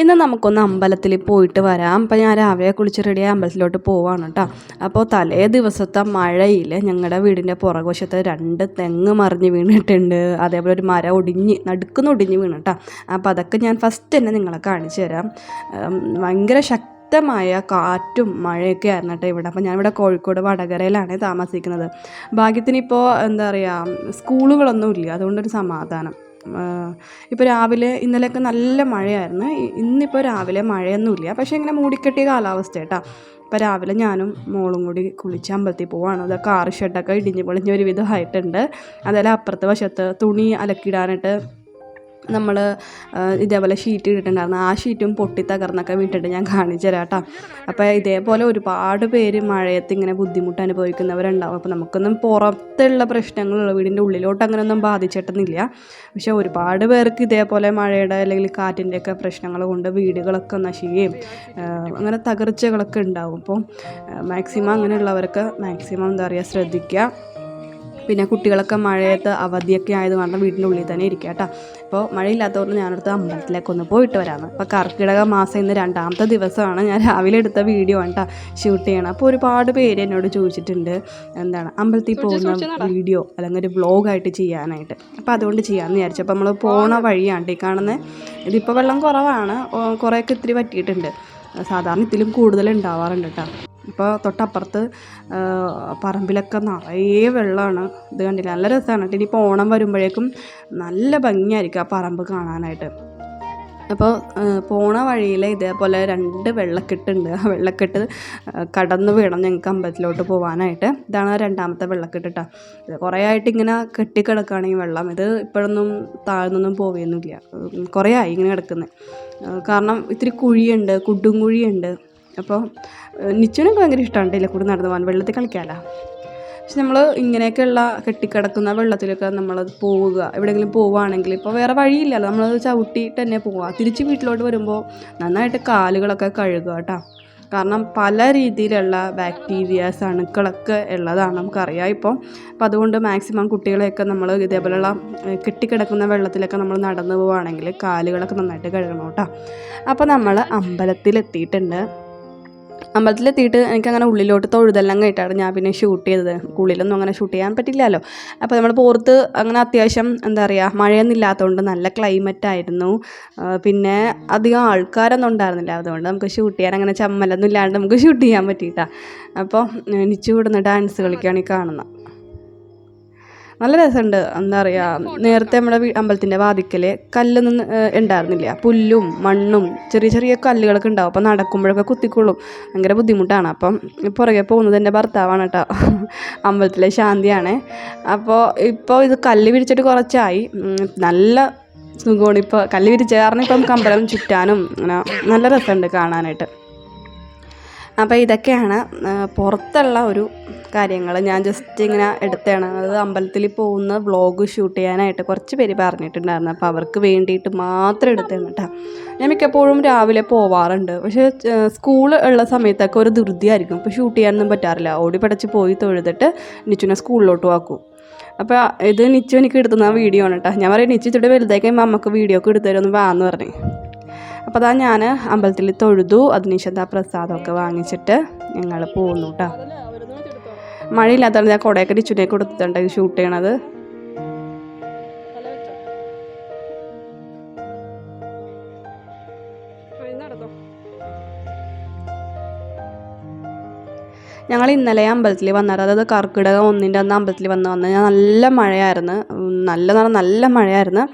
ഇന്ന് നമുക്കൊന്ന് അമ്പലത്തിൽ പോയിട്ട് വരാം. അപ്പം ഞാൻ രാവിലെ കുളിച്ച് റെഡിയായി അമ്പലത്തിലോട്ട് പോവാണ് കേട്ടോ അപ്പോൾ തലേ ദിവസത്തെ മഴയിൽ ഞങ്ങളുടെ വീടിന്റെ പുറകുവശത്ത് രണ്ട് തെങ്ങ് മറിഞ്ഞ് വീണിട്ടുണ്ട്. അതേപോലെ ഒരു മരം ഒടിഞ്ഞ് നടുക്കുന്ന് ഒടിഞ്ഞ് വീണ് കേട്ടോ അപ്പോൾ അതൊക്കെ ഞാൻ ഫസ്റ്റ് തന്നെ നിങ്ങളെ കാണിച്ചു തരാം. ഭയങ്കര ഭയങ്കര ശക്തമായ കാറ്റും മഴയൊക്കെ ആയിരുന്നു കേട്ടോ ഇവിടെ. അപ്പോൾ ഞാനിവിടെ കോഴിക്കോട് വടകരയിലാണ് താമസിക്കുന്നത്. ഭാഗ്യത്തിന് ഇപ്പോൾ എന്താ പറയുക സ്കൂളുകളൊന്നും ഇല്ല അതുകൊണ്ടൊരു സമാധാനം. ഇപ്പോൾ രാവിലെ ഇന്നലെയൊക്കെ നല്ല മഴയായിരുന്നു. ഇന്നിപ്പോൾ രാവിലെ മഴയൊന്നുമില്ല. പക്ഷേ ഇങ്ങനെ മൂടിക്കെട്ടിയ കാലാവസ്ഥ കേട്ടോ. അപ്പോൾ രാവിലെ ഞാനും മോളും കൂടി കുളിച്ച് അമ്പലത്തിൽ പോവാണ്. അത് കാർ ഷെഡൊക്കെ ഇടിഞ്ഞ് പൊളിഞ്ഞ ഒരു വിധമായിട്ടുണ്ട് അതേപോലെ അപ്പുറത്തെ വശത്ത് തുണി അലക്കിടാനായിട്ട് നമ്മൾ ഇതേപോലെ ഷീറ്റ് ഇട്ടിട്ടുണ്ടായിരുന്നു. ആ ഷീറ്റും പൊട്ടി തകർന്നൊക്കെ വീട്ടിട്ട് ഞാൻ കാണിച്ചു തരാം കേട്ടോ അപ്പോൾ ഇതേപോലെ ഒരുപാട് പേര് മഴയത്ത് ഇങ്ങനെ ബുദ്ധിമുട്ട് അനുഭവിക്കുന്നവരുണ്ടാവും. അപ്പോൾ നമുക്കൊന്നും പുറത്തുള്ള പ്രശ്നങ്ങളുള്ള വീടിന്റെ ഉള്ളിലോട്ട് അങ്ങനെയൊന്നും ബാധിച്ചിട്ടൊന്നുമില്ല. പക്ഷേ ഒരുപാട് പേർക്ക് ഇതേപോലെ മഴയുടെ അല്ലെങ്കിൽ കാറ്റിന്റെയൊക്കെ പ്രശ്നങ്ങൾ കൊണ്ട് വീടുകളൊക്കെ നശിക്കുകയും അങ്ങനെ തകർച്ചകളൊക്കെ ഉണ്ടാവും. അപ്പോൾ മാക്സിമം അങ്ങനെയുള്ളവർക്ക് മാക്സിമം എന്താ പറയുക ശ്രദ്ധിക്കുക. പിന്നെ കുട്ടികളൊക്കെ മഴയത്ത് അവധിയൊക്കെ ആയത് കാരണം വീടിന്റെ ഉള്ളിൽ തന്നെ ഇരിക്കുക കേട്ടോ. അപ്പോൾ മഴയില്ലാത്തതുകൊണ്ട് ഞാനടുത്ത് അമ്പലത്തിലേക്ക് ഒന്ന് പോയിട്ട് വരാമെന്ന് അപ്പോൾ കർക്കിടക മാസം ഇന്ന് രണ്ടാമത്തെ ദിവസമാണ് ഞാൻ രാവിലെ എടുത്ത വീഡിയോ ആണ് കേട്ടോ ഷൂട്ട് ചെയ്യണം അപ്പോൾ ഒരുപാട് പേര് എന്നോട് ചോദിച്ചിട്ടുണ്ട് എന്താണ് അമ്പലത്തിൽ പോകുന്ന വീഡിയോ അല്ലെങ്കിൽ ഒരു വ്ളോഗായിട്ട് ചെയ്യാനായിട്ട്. അപ്പോൾ അതുകൊണ്ട് ചെയ്യാമെന്ന് വിചാരിച്ചു. അപ്പോൾ നമ്മൾ പോണ വഴിയാണ്. ഈ കാണുന്നത് ഇതിപ്പോൾ വെള്ളം കുറവാണ്. കുറേയൊക്കെ ഇത്തിരി പറ്റിയിട്ടുണ്ട് സാധാരണ ഇതിലും കൂടുതൽ ഉണ്ടാവാറുണ്ട് കേട്ടോ. ഇപ്പോൾ തൊട്ടപ്പുറത്ത് പറമ്പിലൊക്കെ നിറയെ വെള്ളമാണ് ഇത് കണ്ടില്ല? നല്ല രസമാണ് കേട്ടോ. ഇനിയിപ്പോൾ ഓണം വരുമ്പോഴേക്കും നല്ല ഭംഗിയായിരിക്കും ആ പറമ്പ് കാണാനായിട്ട്. അപ്പോൾ പോണ വഴിയിൽ ഇതേപോലെ രണ്ട് വെള്ളക്കെട്ടുണ്ട്. ആ വെള്ളക്കെട്ട് കടന്നു വേണം ഞങ്ങൾക്ക് അമ്പലത്തിലോട്ട് പോകാനായിട്ട് ഇതാണ് രണ്ടാമത്തെ വെള്ളക്കെട്ട് കേട്ടോ ഇത് കുറേ ആയിട്ട് ഇങ്ങനെ കെട്ടിക്കിടക്കുകയാണ് ഈ വെള്ളം. ഇത് ഇപ്പോഴൊന്നും താഴ്ന്നൊന്നും പോവുകയൊന്നുമില്ല കുറേ ആയി ഇങ്ങനെ കിടക്കുന്നത് കാരണം ഇത്തിരി കുഴിയുണ്ട് കുണ്ടും കുഴിയുണ്ട് അപ്പോൾ നിച്ചുവിനൊക്കെ ഭയങ്കര ഇഷ്ടമാണ് ഇല്ല കൂടെ നടന്നു പോകാൻ വെള്ളത്തിൽ കളിക്കാമല്ലോ പക്ഷെ നമ്മൾ ഇങ്ങനെയൊക്കെയുള്ള കെട്ടിക്കിടക്കുന്ന വെള്ളത്തിലൊക്കെ നമ്മൾ പോവുക എവിടെയെങ്കിലും പോവുകയാണെങ്കിൽ ഇപ്പോൾ വേറെ വഴിയില്ലല്ലോ നമ്മൾ ചവിട്ടിയിട്ട് തന്നെ പോവുക. തിരിച്ച് വീട്ടിലോട്ട് വരുമ്പോൾ നന്നായിട്ട് കാലുകളൊക്കെ കഴുകുക കേട്ടോ. കാരണം പല രീതിയിലുള്ള ബാക്ടീരിയാസ് അണുക്കളൊക്കെ ഉള്ളതാണ് നമുക്കറിയാം ഇപ്പോൾ. അപ്പോൾ അതുകൊണ്ട് മാക്സിമം കുട്ടികളെയൊക്കെ നമ്മൾ ഇതേപോലെയുള്ള കെട്ടിക്കിടക്കുന്ന വെള്ളത്തിലൊക്കെ നമ്മൾ നടന്നു പോവുകയാണെങ്കിൽ കാലുകളൊക്കെ നന്നായിട്ട് കഴുകണം കേട്ടോ. അപ്പോൾ നമ്മൾ അമ്പലത്തിലെത്തിയിട്ടുണ്ട്. അമ്പലത്തിലെത്തിയിട്ട് എനിക്കങ്ങനെ ഉള്ളിലോട്ട് തൊഴുതെല്ലാം കേട്ടാണ് ഞാൻ പിന്നെ ഷൂട്ട് ചെയ്തത്. ഉള്ളിലൊന്നും അങ്ങനെ ഷൂട്ട് ചെയ്യാൻ പറ്റില്ലല്ലോ. അപ്പോൾ നമ്മൾ പുറത്ത് അങ്ങനെ അത്യാവശ്യം എന്താ പറയുക മഴയൊന്നും ഇല്ലാത്തതുകൊണ്ട് നല്ല ക്ലൈമറ്റ് ആയിരുന്നു. പിന്നെ അധികം ആൾക്കാരൊന്നും ഉണ്ടായിരുന്നില്ല. അതുകൊണ്ട് നമുക്ക് ഷൂട്ട് ചെയ്യാൻ അങ്ങനെ ചമ്മലൊന്നും ഇല്ലാണ്ട് നമുക്ക് ഷൂട്ട് ചെയ്യാൻ പറ്റിയിട്ടാണ് അപ്പോൾ നിച്ചു ഇവിടുന്ന് ഡാൻസ് കളിക്കുകയാണ് ഈ കാണുന്നത് നല്ല രസമുണ്ട്. എന്താ പറയുക നേരത്തെ നമ്മുടെ അമ്പലത്തിന്റെ വാതിക്കൽ കല്ലൊന്നും ഉണ്ടായിരുന്നില്ല. പുല്ലും മണ്ണും ചെറിയ ചെറിയ കല്ലുകളൊക്കെ ഉണ്ടാവും. അപ്പോൾ നടക്കുമ്പോഴൊക്കെ കുത്തിക്കൊള്ളും. ഭയങ്കര ബുദ്ധിമുട്ടാണ്. അപ്പം പുറകെ പോകുന്നത് എന്റെ ഭർത്താവാണ് കേട്ടോ. അമ്പലത്തിലെ ശാന്തിയാണ്. അപ്പോൾ ഇപ്പോൾ ഇത് കല്ല് വിരിച്ചിട്ട് കുറച്ചായി. നല്ല സുഖമാണ് ഇപ്പോൾ. കല്ല് വിരിച്ച കാരണം ഇപ്പം കമ്പലം ചുറ്റാനും അങ്ങനെ നല്ല രസമുണ്ട് കാണാനായിട്ട്. അപ്പോൾ ഇതൊക്കെയാണ് പുറത്തുള്ള ഒരു കാര്യങ്ങൾ ഞാൻ ജസ്റ്റ് ഇങ്ങനെ എടുത്തതാണ് അത് അമ്പലത്തിൽ പോകുന്ന വ്ളോഗ് ഷൂട്ട് ചെയ്യാനായിട്ട് കുറച്ച് പേര് പറഞ്ഞിട്ടുണ്ടായിരുന്നു. അപ്പോൾ അവർക്ക് വേണ്ടിയിട്ട് മാത്രം എടുത്തതാണ് കേട്ടോ ഞാൻ മിക്കപ്പോഴും രാവിലെ പോവാറുണ്ട്. പക്ഷേ സ്കൂൾ ഉള്ള സമയത്തൊക്കെ ഒരു ധൃതിയായിരിക്കും. ഇപ്പോൾ ഷൂട്ട് ചെയ്യാനൊന്നും പറ്റാറില്ല. ഓടി പടച്ച് പോയി തൊഴുതിട്ട് നിച്ചുനെ സ്കൂളിലോട്ട് വാക്കും അപ്പോൾ ഇത് നിച്ചു എനിക്ക് എടുത്തുന്ന വീഡിയോ ആണ് കേട്ടോ ഞാൻ പറയും നിച്ചു ഇച്ചിട്ട് വലുതായി കഴിയുമ്പോൾ അമ്മയ്ക്ക് വീഡിയോ ഒക്കെ എടുത്തു തരുമെന്ന് വാന്ന് പറഞ്ഞു. അപ്പോൾ അതാ ഞാൻ അമ്പലത്തിൽ തൊഴുതു. അതിനുശേഷം ആ പ്രസാദമൊക്കെ വാങ്ങിച്ചിട്ട് ഞങ്ങൾ പോകുന്നു കേട്ടോ മഴയില്ലാത്തതാണ് ഞാൻ കുടയൊക്കെ ടിച്ചുനെ കൊടുത്തിട്ടുണ്ട് ഷൂട്ട് ചെയ്യണത്. ഞങ്ങൾ ഇന്നലെ അമ്പലത്തിൽ വന്നത് അതായത് കർക്കിടകം ഒന്നിന്റെ അന്ന് അമ്പലത്തിൽ വന്ന് വന്ന്. നല്ല മഴയായിരുന്നു. നല്ല നല്ല മഴയായിരുന്നു.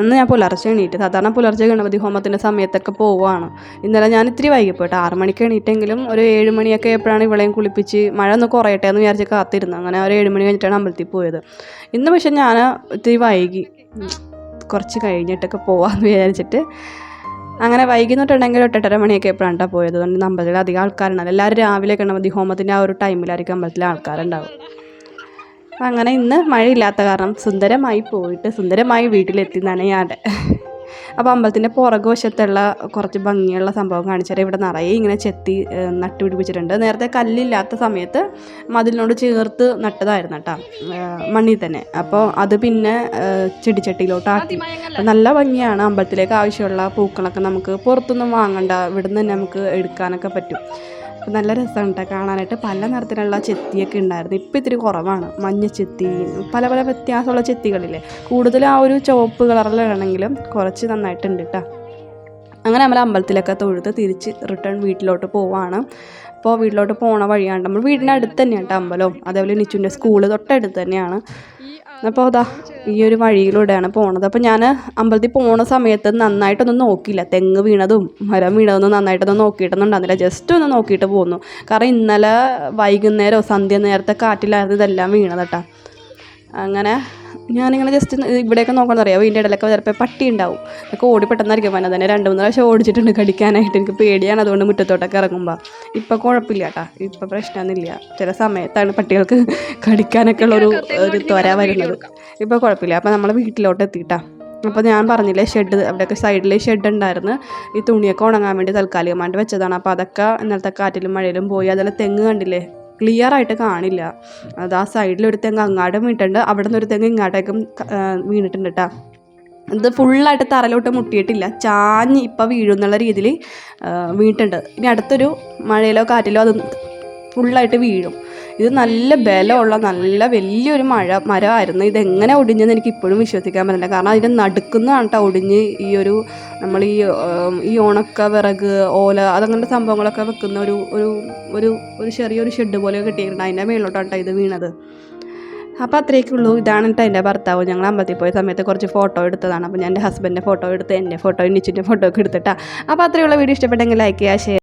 ഇന്ന് ഞാൻ പുലർച്ചെ എണീറ്റ് സാധാരണ പുലർച്ചെ ഗണപതി ഹോമത്തിന്റെ സമയത്തൊക്കെ പോവുകയാണ്. ഇന്നലെ ഞാൻ ഇത്തിരി വൈകിപ്പോയിട്ട് ആറ് മണിക്ക് എണീറ്റെങ്കിലും ഒരു ഏഴ് മണിയൊക്കെ എപ്പോഴാണ് ഇവളെയും കുളിപ്പിച്ച് മഴ ഒന്ന് കുറയട്ടെ എന്ന് വിചാരിച്ച് കാത്തിരുന്നു അങ്ങനെ ഒരു ഏഴ് മണി കഴിഞ്ഞിട്ടാണ് അമ്പലത്തിൽ പോയത്. ഇന്ന് പക്ഷെ ഞാൻ ഇത്തിരി വൈകി. കുറച്ച് കഴിഞ്ഞിട്ടൊക്കെ പോവാമെന്ന് വിചാരിച്ചിട്ട് അങ്ങനെ വൈകുന്നിട്ടുണ്ടെങ്കിൽ ഒട്ടെട്ടര മണിയൊക്കെ എപ്പോഴാണ് പോയത്. അതുകൊണ്ട് അമ്പലത്തിൽ അധികം ആൾക്കാരുണ്ടാവും എല്ലാവരും രാവിലെ ഗണപതി ഹോമത്തിന്റെ ആ ഒരു ടൈമിലായിരിക്കും അമ്പലത്തിലെ ആൾക്കാരുണ്ടാവും അങ്ങനെ ഇന്ന് മഴയില്ലാത്ത കാരണം സുന്ദരമായി പോയിട്ട് സുന്ദരമായി വീട്ടിലെത്തി നനയാതെ. അപ്പോൾ അമ്പലത്തിന്റെ പുറകുവശത്തുള്ള കുറച്ച് ഭംഗിയുള്ള സംഭവം കാണിച്ചാൽ ഇവിടെ നിറയെ ഇങ്ങനെ ചെത്തി നട്ടുപിടിപ്പിച്ചിട്ടുണ്ട്. നേരത്തെ കല്ലില്ലാത്ത സമയത്ത് മതിലിനോട് ചേർത്ത് നട്ടതായിരുന്നു കേട്ടോ മണ്ണിൽ തന്നെ. അപ്പോൾ അത് പിന്നെ ചെടിച്ചട്ടിയിലോട്ടാക്കി. നല്ല ഭംഗിയാണ് അമ്പലത്തിലേക്ക് ആവശ്യമുള്ള പൂക്കളൊക്കെ നമുക്ക് പുറത്തൊന്നും വാങ്ങണ്ട ഇവിടുന്ന് തന്നെ നമുക്ക് എടുക്കാനൊക്കെ പറ്റും. അപ്പോൾ നല്ല രസമാണ് കേട്ടോ കാണാനായിട്ട്. പല നിറത്തിലുള്ള ചെത്തിയൊക്കെ ഉണ്ടായിരുന്നു. ഇപ്പോൾ ഇത്തിരി കുറവാണ്. മഞ്ഞ ചെത്തി പല പല വ്യത്യാസമുള്ള ചെത്തികളില്ലേ. കൂടുതൽ ആ ഒരു ചുവപ്പ് കളറിലാണെങ്കിലും കുറച്ച് നന്നായിട്ടുണ്ട് കേട്ടോ അങ്ങനെ നമ്മൾ അമ്പലത്തിലൊക്കെ തൊഴുത് തിരിച്ച് റിട്ടേൺ വീട്ടിലോട്ട് പോവാണ്. അപ്പോൾ വീട്ടിലോട്ട് പോണ വഴിയാണ് നമ്മൾ വീടിന്റെ അടുത്ത് തന്നെയാണ് കേട്ടോ അമ്പലവും അതേപോലെ നിച്ചുന്റെ സ്കൂൾ തൊട്ടടുത്ത് തന്നെയാണ്. അപ്പോൾ അതാ ഈ ഒരു വഴിയിലൂടെയാണ് പോണത്. അപ്പോൾ ഞാൻ അമ്പലത്തിൽ പോണ സമയത്ത് നന്നായിട്ടൊന്നും നോക്കിയില്ല. തെങ്ങ് വീണതും മരം വീണതൊന്നും നന്നായിട്ടൊന്നും നോക്കിയിട്ടൊന്നും ഉണ്ടായിരുന്നില്ല. ജസ്റ്റ് ഒന്ന് നോക്കിയിട്ട് പോന്നു. കാരണം ഇന്നലെ വൈകുന്നേരം സന്ധ്യ നേരത്തെ കാറ്റിലായിരുന്നു ഇതെല്ലാം വീണത് കേട്ടോ അങ്ങനെ ഞാനിങ്ങനെ ജസ്റ്റ് ഇവിടെയൊക്കെ നോക്കണം അറിയാം വീടിന്റെ ഇടയിലൊക്കെ ചിലപ്പോൾ പട്ടി ഉണ്ടാവും. ഒക്കെ ഓടി പെട്ടെന്നായിരിക്കും. വന്നത് തന്നെ രണ്ട് മൂന്ന് പ്രാവശ്യം ഓടിച്ചിട്ടുണ്ട് കടിക്കാനായിട്ട്. എനിക്ക് പേടിയാണ്. അതുകൊണ്ട് മുറ്റത്തോട്ടൊക്കെ ഇറങ്ങുമ്പോൾ ഇപ്പം കുഴപ്പമില്ല കേട്ടോ. ഇപ്പം പ്രശ്നമൊന്നുമില്ല. ചില സമയത്താണ് പട്ടികൾക്ക് കടിക്കാനൊക്കെ ഉള്ളൊരു ഒരു ത്വര വരുന്നത്. ഇപ്പോൾ കുഴപ്പമില്ല. അപ്പോൾ നമ്മൾ വീട്ടിലോട്ട് എത്തിയിട്ടാ. അപ്പോൾ ഞാൻ പറഞ്ഞില്ലേ ഷെഡ് അവിടെയൊക്കെ സൈഡിൽ ഷെഡ് ഉണ്ടായിരുന്നു. ഈ തുണിയൊക്കെ ഉണങ്ങാൻ വേണ്ടി തൽക്കാലികമായിട്ട് വെച്ചതാണ്. അപ്പോൾ അതൊക്കെ ഇന്നലത്തെ കാറ്റിലും മഴയിലും പോയി. അതിൽ തെങ്ങ് കണ്ടില്ലേ? ക്ലിയർ ആയിട്ട് കാണില്ല. അത് ആ സൈഡിൽ ഒരു തെങ്ങ് അങ്ങാടും വീണിട്ടുണ്ട് അവിടെ നിന്ന് ഒരു തെങ്ങ് ഇങ്ങാട്ടേക്കും വീണിട്ടുണ്ട് കേട്ടോ ഇത് ഫുള്ളായിട്ട് തറയിലോട്ട് മുട്ടിയിട്ടില്ല. ചാഞ്ഞ് ഇപ്പം വീഴുന്നുള്ള രീതിയിൽ വീണിട്ടുണ്ട്. ഇനി അടുത്തൊരു മഴയിലോ കാറ്റിലോ അത് ഫുള്ളായിട്ട് വീഴും. ഇത് നല്ല ബലമുള്ള നല്ല വലിയൊരു മഴ മരമായിരുന്നു. ഇതെങ്ങനെ ഒടിഞ്ഞെന്ന് എനിക്ക് ഇപ്പോഴും വിശ്വസിക്കാൻ പറ്റില്ല. കാരണം അതിന്റെ നടുക്കുന്ന കേട്ടോ ഒടിഞ്ഞ് ഈ ഒരു നമ്മൾ ഈ ഈ ഉണക്ക വിറക് ഓല അതങ്ങനത്തെ സംഭവങ്ങളൊക്കെ വെക്കുന്ന ഒരു ഒരു ഒരു ഒരു ചെറിയൊരു ഷെഡ് പോലെ കിട്ടിയിട്ടുണ്ട്. അതിന്റെ മേളിലോട്ടാണ് കേട്ടോ ഇത് വീണത്. അപ്പോൾ അത്രയൊക്കെ ഉള്ളൂ. ഇതാണ് കേട്ടോ എന്റെ ഭർത്താവ്. ഞങ്ങൾ അമ്പലത്തിൽ പോയ സമയത്ത് കുറച്ച് ഫോട്ടോ എടുത്തതാണ്. അപ്പോൾ ഞാൻ എന്റെ ഹസ്ബൻഡിന്റെ ഫോട്ടോ എടുത്ത് എന്റെ ഫോട്ടോ നിച്ചിന്റെ ഫോട്ടോ ഒക്കെ എടുത്തിട്ടാണ് അപ്പോൾ അത്രയുള്ള വീഡിയോ ഇഷ്ടപ്പെട്ടെങ്കിൽ ലൈക്ക് ചെയ്യുക ഷെയർ